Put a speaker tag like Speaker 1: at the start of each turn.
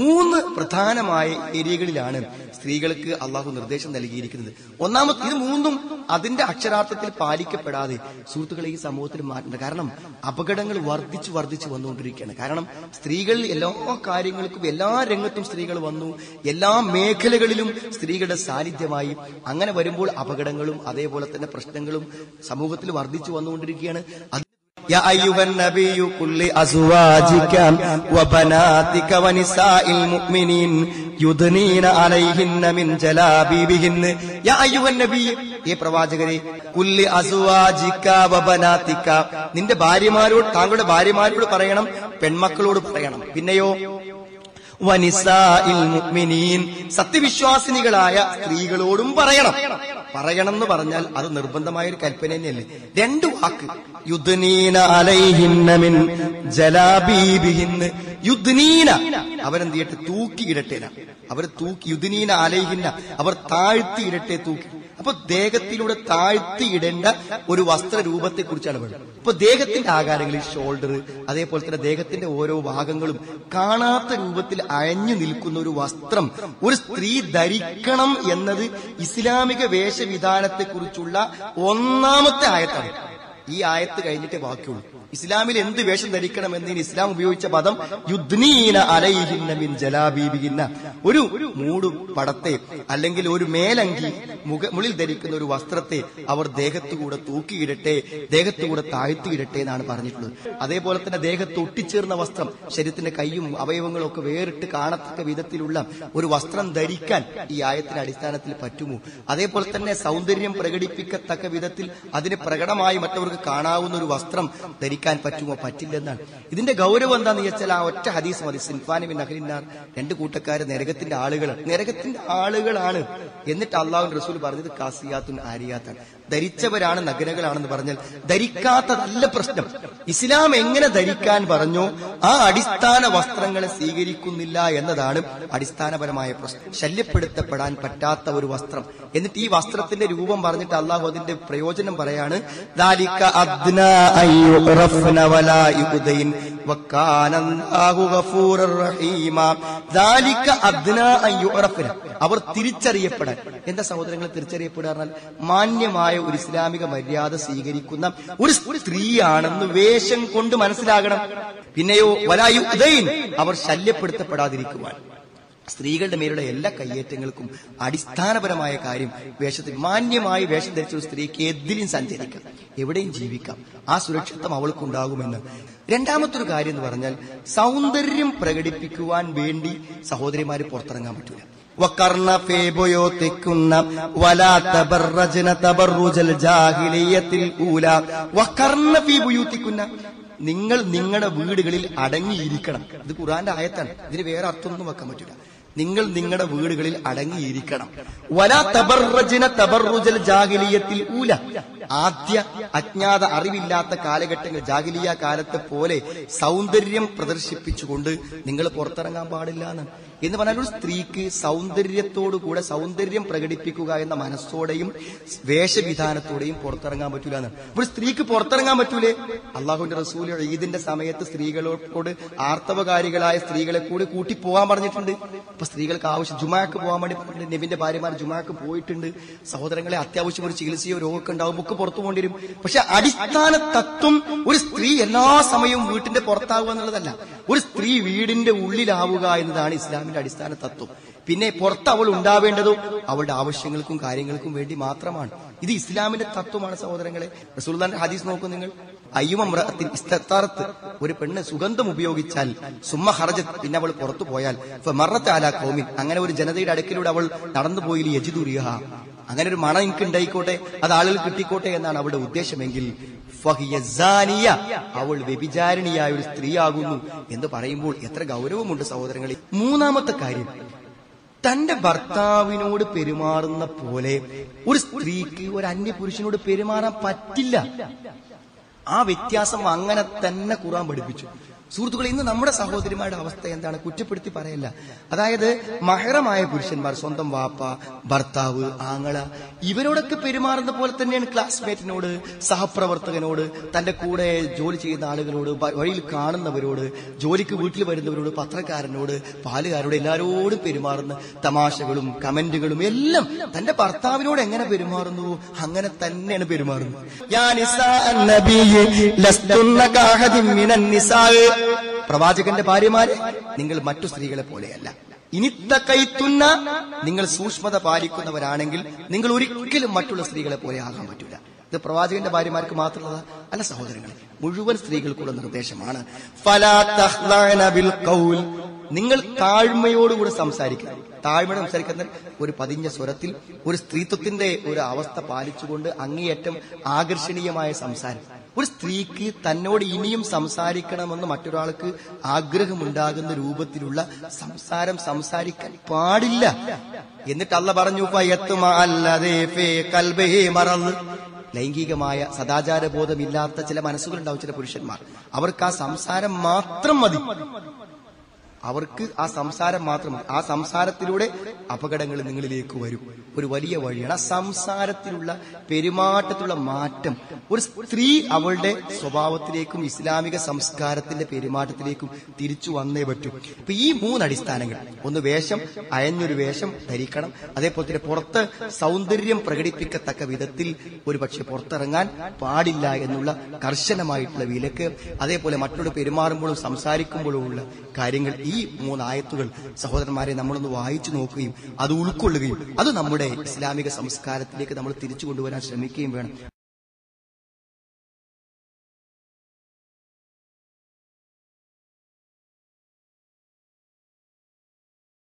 Speaker 1: മൂന്ന് പ്രധാനമായ ഏരിയകളിലാണ് സ്ത്രീകൾക്ക് അള്ളാഹു നിർദ്ദേശം നൽകിയിരിക്കുന്നത്. ഒന്നാമത്തെ ഇത് മൂന്നും അതിന്റെ അക്ഷരാർത്ഥത്തിൽ പാലിക്കപ്പെടാതെ സുഹൃത്തുക്കളെ ഈ സമൂഹത്തിൽ മാറ്റേണ്ട. കാരണം അപകടങ്ങൾ വർദ്ധിച്ചു വർദ്ധിച്ചു വന്നുകൊണ്ടിരിക്കുകയാണ്. കാരണം സ്ത്രീകൾ എല്ലാ കാര്യങ്ങൾക്കും എല്ലാ രംഗത്തും സ്ത്രീകൾ വന്നു. എല്ലാ മേഖലകളിലും സ്ത്രീകളുടെ സാന്നിധ്യമായി അങ്ങനെ വരുമ്പോൾ അപകടങ്ങളും അതേപോലെ തന്നെ പ്രശ്നങ്ങളും സമൂഹത്തിൽ വർദ്ധിച്ചു വന്നുകൊണ്ടിരിക്കുകയാണ്. يا أيها النبي قل لأزواجك وبناتك ونساء المؤمنين يدنين عليهن من جلابيبهن يا أيها النبي ഈ പ്രവാചകരെ കുല്ലി അസുവാജിക്ക വബനാത്തിക്ക നിന്റെ ഭാര്യമാരോട് താങ്കളുടെ ഭാര്യമാരോട് പറയണം പെൺമക്കളോട് പറയണം പിന്നെയോ വനിസാഇൽ മുഅ്മിനീൻ സത്യവിശ്വാസിനികളായ സ്ത്രീകളോടും പറയണം. പറയണം എന്ന് പറഞ്ഞാൽ അത് നിർബന്ധമായ ഒരു കൽപ്പന തന്നെയല്ലേ? രണ്ട് വാക്ക്. മിൻ ജലാബീബിഹിന്ന്. യുദ്നീന അവരെന്ത് ചെയ്യട്ടെ? തൂക്കിയിടട്ടേന അവർ തൂക്കി യുദ്ധനീന അലൈഹിന്ന. അവർ താഴ്ത്തിയിടട്ടെ തൂക്കി. അപ്പൊ ദേഹത്തിലൂടെ താഴ്ത്തിയിടേണ്ട ഒരു വസ്ത്ര രൂപത്തെ കുറിച്ചാണ് പറയുന്നത് അപ്പൊ ദേഹത്തിന്റെ ആകാരങ്ങൾ ഈ ഷോൾഡർ അതേപോലെ തന്നെ ദേഹത്തിന്റെ ഓരോ ഭാഗങ്ങളും കാണാത്ത രൂപത്തിൽ അയഞ്ഞു നിൽക്കുന്ന ഒരു വസ്ത്രം ഒരു സ്ത്രീ ധരിക്കണം എന്നത് ഇസ്ലാമിക വേഷവിധാനത്തെ കുറിച്ചുള്ള ഒന്നാമത്തെ ആയത്താണ്. ഈ ആയത്ത് കഴിഞ്ഞിട്ട് ബാക്കിയുള്ളൂ. ഇസ്ലാമിൽ എന്ത് വേഷം ധരിക്കണം എന്നതിന് ഇസ്ലാം ഉപയോഗിച്ച പദം യുദ്നീന അലൈഹിന്ന മിൻ ജലാബീബിഹിന്ന. ഒരു മൂടു പടത്തെ അല്ലെങ്കിൽ ഒരു മേലങ്കി മുകളിൽ ധരിക്കുന്ന ഒരു വസ്ത്രത്തെ അവർ ദേഹത്തുകൂടെ തൂക്കിയിടട്ടെ ദേഹത്തുകൂടെ താഴ്ത്തിയിടട്ടെ എന്നാണ് പറഞ്ഞിട്ടുള്ളത്. അതേപോലെ തന്നെ ദേഹത്ത് ഒട്ടിച്ചേർന്ന വസ്ത്രം ശരീരത്തിന്റെ കൈയും അവയവങ്ങളും ഒക്കെ വേറിട്ട് കാണത്തക്ക വിധത്തിലുള്ള ഒരു വസ്ത്രം ധരിക്കാൻ ഈ ആയത്തിന്റെ അടിസ്ഥാനത്തിൽ പറ്റുമോ? അതേപോലെ തന്നെ സൗന്ദര്യം പ്രകടിപ്പിക്കത്തക്ക വിധത്തിൽ അതിന് പ്രകടമായി മറ്റവർക്ക് കാണാവുന്ന ഒരു വസ്ത്രം ധരിക്കാൻ പറ്റുമോ? പറ്റില്ലെന്നാണ്. ഇതിന്റെ ഗൗരവം എന്താണെന്ന് വെച്ചാൽ ആ ഒറ്റ ഹദീസ് മതി. സിൻഫാനിമിൻ അഹ്ലിന്നാർ രണ്ട് കൂട്ടക്കാര് നരകത്തിന്റെ ആളുകൾ നരകത്തിന്റെ ആളുകളാണ്. എന്നിട്ട് അള്ളാഹു റസൂൽ പറഞ്ഞത് കാസിയാത്തുൻ ആരിയാത്താണ്. ധരിച്ചവരാണ് നഗരങ്ങളാണെന്ന് പറഞ്ഞാൽ ധരിക്കാത്തതല്ല പ്രശ്നം. ഇസ്ലാം എങ്ങനെ ധരിക്കാൻ പറഞ്ഞു ആ അടിസ്ഥാന വസ്ത്രങ്ങളെ സ്വീകരിക്കുന്നില്ല എന്നതാണ് അടിസ്ഥാനപരമായ പ്രശ്നം. ശല്യപ്പെടുത്തപ്പെടാൻ പറ്റാത്ത ഒരു വസ്ത്രം. എന്നിട്ട് ഈ വസ്ത്രത്തിന്റെ രൂപം പറഞ്ഞിട്ട് അള്ളാഹു അതിന്റെ പ്രയോജനം പറയാണ്. ദാലിക്ക അവർ തിരിച്ചറിയപ്പെടാൻ. എന്താ സഹോദരങ്ങൾ തിരിച്ചറിയപ്പെടാറാൽ മാന്യമായ ഒരു ഇസ്ലാമിക മര്യാദ സ്വീകരിക്കുന്ന ഒരു സ്ത്രീയാണെന്ന് വേഷം കൊണ്ട് മനസ്സിലാകണം. പിന്നെയോ വലായു ഉദയൻ അവർ ശല്യപ്പെടുത്തപ്പെടാതിരിക്കുവാൻ. സ്ത്രീകളുടെ മേലുള്ള എല്ലാ കയ്യേറ്റങ്ങൾക്കും അടിസ്ഥാനപരമായ കാര്യം വേഷത്തിൽ മാന്യമായി വേഷം ധരിച്ച ഒരു സ്ത്രീക്ക് എതിലും സഞ്ചരിക്കാം എവിടെയും ജീവിക്കാം ആ സുരക്ഷിതം അവൾക്കുണ്ടാകുമെന്ന് രണ്ടാമത്തെ ഒരു കാര്യം എന്ന് പറഞ്ഞാൽ സൗന്ദര്യം പ്രകടിപ്പിക്കുവാൻ വേണ്ടി സഹോദരിമാര് പുറത്തിറങ്ങാൻ പറ്റൂല وقرن في بيوتكن ولا تبرجن تبرج الجاهلية الأولى وقرن في بيوتكن നിങ്ങൾ നിങ്ങളുടെ വീടുകളിൽ അടങ്ങിയിരിക്കണം ഇത് ഖുറാന്റെ ആയത്താണ് ഇതിന് വേറെ അർത്ഥമൊന്നും വെക്കാൻ പറ്റില്ല നിങ്ങൾ നിങ്ങളുടെ വീടുകളിൽ അടങ്ങിയിരിക്കണം. വലാ തബർറജിന തബർറുജൽ ജാഹിലിയത്തിൽ ഊല. ആദ്യ അജ്ഞാത അറിവില്ലാത്ത കാലഘട്ടങ്ങൾ ജാഹിലിയ കാലത്തെ പോലെ സൗന്ദര്യം പ്രദർശിപ്പിച്ചുകൊണ്ട് നിങ്ങൾ പുറത്തിറങ്ങാൻ പാടില്ല എന്ന്. എന്ന് പറഞ്ഞാൽ ഒരു സ്ത്രീക്ക് സൗന്ദര്യത്തോടുകൂടെ സൗന്ദര്യം പ്രകടിപ്പിക്കുക എന്ന മനസ്സോടെയും വേഷവിധാനത്തോടെയും പുറത്തിറങ്ങാൻ പറ്റൂല എന്ന്. ഒരു സ്ത്രീക്ക് പുറത്തിറങ്ങാൻ പറ്റൂലേ? അള്ളാഹുവിന്റെ റസൂൽ ഈദിന്റെ സമയത്ത് സ്ത്രീകളോട് ആർത്തവകാരികളായ സ്ത്രീകളെ കൂടി കൂട്ടി പോകാൻ പറഞ്ഞിട്ടുണ്ട്. അപ്പൊ സ്ത്രീകൾക്ക് ആവശ്യം ജുമാക്ക് പോകാൻ വേണ്ടി നബിന്റെ ഭാര്യമാർ ജുമാക്ക് പോയിട്ടുണ്ട്. സഹോദരങ്ങളെ അത്യാവശ്യം ഒരു ചികിത്സയോ രോഗമൊക്കെ ഒക്കെ പുറത്തു പോകേണ്ടി പക്ഷെ അടിസ്ഥാന തത്വം ഒരു സ്ത്രീ എല്ലാ സമയവും വീട്ടിന്റെ പുറത്താവുക എന്നുള്ളതല്ല. ഒരു സ്ത്രീ വീടിന്റെ ഉള്ളിലാവുക എന്നതാണ് ഇസ്ലാമിന്റെ അടിസ്ഥാന തത്വം. പിന്നെ പുറത്ത് അവൾ ഉണ്ടാവേണ്ടതും അവളുടെ ആവശ്യങ്ങൾക്കും കാര്യങ്ങൾക്കും വേണ്ടി മാത്രമാണ്. ഇത് ഇസ്ലാമിന്റെ തത്വമാണ് സഹോദരങ്ങളെ. റസൂൽദാന്റെ ഹദീസ് നോക്കൂ നിങ്ങൾ. അയ്യുമമ്രത്തിൽ ഇസ്തത്താറത്ത് ഒരു പെണ്ണ് സുഗന്ധം ഉപയോഗിച്ചാൽ സുമ്മ ഹർജ പിന്നെ അവൾ പുറത്തു പോയാൽ. മറത്താല കോമിൻ അങ്ങനെ ഒരു ജനതയുടെ അടുക്കിലൂടെ അവൾ നടന്നു പോയില്ല യജിദുരിഹ അങ്ങനെ ഒരു മണം എനിക്ക് ഉണ്ടായിക്കോട്ടെ അത് ആളുകൾ കിട്ടിക്കോട്ടെ എന്നാണ് അവളുടെ ഉദ്ദേശമെങ്കിൽ അവൾ വ്യഭിചാരിണിയായ ഒരു സ്ത്രീയാകുന്നു എന്ന് പറയുമ്പോൾ എത്ര ഗൗരവമുണ്ട് സഹോദരങ്ങളിൽ മൂന്നാമത്തെ കാര്യം തന്റെ ഭർത്താവിനോട് പെരുമാറുന്ന പോലെ ഒരു സ്ത്രീക്ക് ഒരു അന്യപുരുഷനോട് പെരുമാറാൻ പറ്റില്ല. ആ വ്യത്യാസം അങ്ങനെ തന്നെ കുറാൻ പഠിപ്പിച്ചു. സുഹൃത്തുക്കളെ ഇന്ന് നമ്മുടെ സഹോദരിമാരുടെ അവസ്ഥ എന്താണ്? കുറ്റപ്പെടുത്തി പറയല്ല. അതായത് മഹറമായ പുരുഷന്മാർ സ്വന്തം വാപ്പ ഭർത്താവ് ആങ്ങള ഇവരോടൊക്കെ പെരുമാറുന്ന പോലെ തന്നെയാണ് ക്ലാസ്മേറ്റിനോട് സഹപ്രവർത്തകനോട് തന്റെ കൂടെ ജോലി ചെയ്യുന്ന ആളുകളോട് വഴിയിൽ കാണുന്നവരോട് ജോലിക്ക് വീട്ടിൽ വരുന്നവരോട് പത്രക്കാരനോട് പാലുകാരോട് എല്ലാരോടും പെരുമാറുന്ന തമാശകളും കമന്റുകളും എല്ലാം തന്റെ ഭർത്താവിനോട് എങ്ങനെ പെരുമാറുന്നു? അങ്ങനെ തന്നെയാണ് പെരുമാറുന്നത്. പ്രവാചകന്റെ ഭാര്യമാരെ നിങ്ങൾ മറ്റു സ്ത്രീകളെ പോലെയല്ല. ഇനിത്തക്കൈത്തുന്ന നിങ്ങൾ സൂക്ഷ്മത പാലിക്കുന്നവരാണെങ്കിൽ നിങ്ങൾ ഒരിക്കലും മറ്റുള്ള സ്ത്രീകളെ പോലെ ആകാൻ പറ്റില്ല ഇത് പ്രവാചകന്റെ ഭാര്യമാർക്ക് മാത്രമുള്ളതാ അല്ല സഹോദരങ്ങൾ മുഴുവൻ സ്ത്രീകൾക്കുള്ള നിർദ്ദേശമാണ്. നിങ്ങൾ താഴ്മയോടുകൂടെ സംസാരിക്കുക. താഴ്മയോടെ സംസാരിക്കുന്ന ഒരു പതിഞ്ഞ സ്വരത്തിൽ ഒരു സ്ത്രീത്വത്തിന്റെ ഒരു അവസ്ഥ പാലിച്ചുകൊണ്ട് അങ്ങേയറ്റം ആകർഷണീയമായ സംസാരം. ഒരു സ്ത്രീക്ക് തന്നോട് ഇനിയും സംസാരിക്കണമെന്ന് മറ്റൊരാൾക്ക് ആഗ്രഹമുണ്ടാകുന്ന രൂപത്തിലുള്ള സംസാരം സംസാരിക്കാൻ പാടില്ല. എന്നിട്ട് അല്ല പറഞ്ഞു ലൈംഗികമായ സദാചാര ബോധമില്ലാത്ത ഖൽബിഹി മറദ്." ലൈംഗികമായ സദാചാരബോധമില്ലാത്ത ചില മനസ്സുകളുണ്ടാവും ചില പുരുഷന്മാർ. അവർക്ക് ആ സംസാരം മാത്രം മതി. അവർക്ക് ആ സംസാരം മാത്രം ആ സംസാരത്തിലൂടെ അപകടങ്ങൾ നിങ്ങളിലേക്ക് വരും. ഒരു വലിയ വഴിയാണ്. ആ സംസാരത്തിലുള്ള പെരുമാറ്റത്തിലുള്ള മാറ്റം. ഒരു സ്ത്രീ അവളുടെ സ്വഭാവത്തിലേക്കും ഇസ്ലാമിക സംസ്കാരത്തിന്റെ പെരുമാറ്റത്തിലേക്കും തിരിച്ചു വന്നേ പറ്റൂ. അപ്പൊ ഈ മൂന്ന് അടിസ്ഥാനങ്ങൾ. ഒന്ന് വേഷം അയഞ്ഞൊരു വേഷം ധരിക്കണം. അതേപോലെ തന്നെ പുറത്ത് സൗന്ദര്യം പ്രകടിപ്പിക്കത്തക്ക വിധത്തിൽ ഒരു പക്ഷെ പുറത്തിറങ്ങാൻ പാടില്ല എന്നുള്ള കർശനമായിട്ടുള്ള വിലക്ക്. അതേപോലെ മറ്റുള്ള പെരുമാറുമ്പോഴും സംസാരിക്കുമ്പോഴും ഉള്ള കാര്യങ്ങൾ. ഈ മൂന്ന് ആയത്തുകൾ സഹോദരന്മാരെ നമ്മളൊന്ന് വായിച്ചു നോക്കുകയും അത് ഉൾക്കൊള്ളുകയും അത് നമ്മുടെ ഇസ്ലാമിക സംസ്കാരത്തിലേക്ക് നമ്മൾ തിരിച്ചു കൊണ്ടുവരാൻ ശ്രമിക്കുകയും വേണം.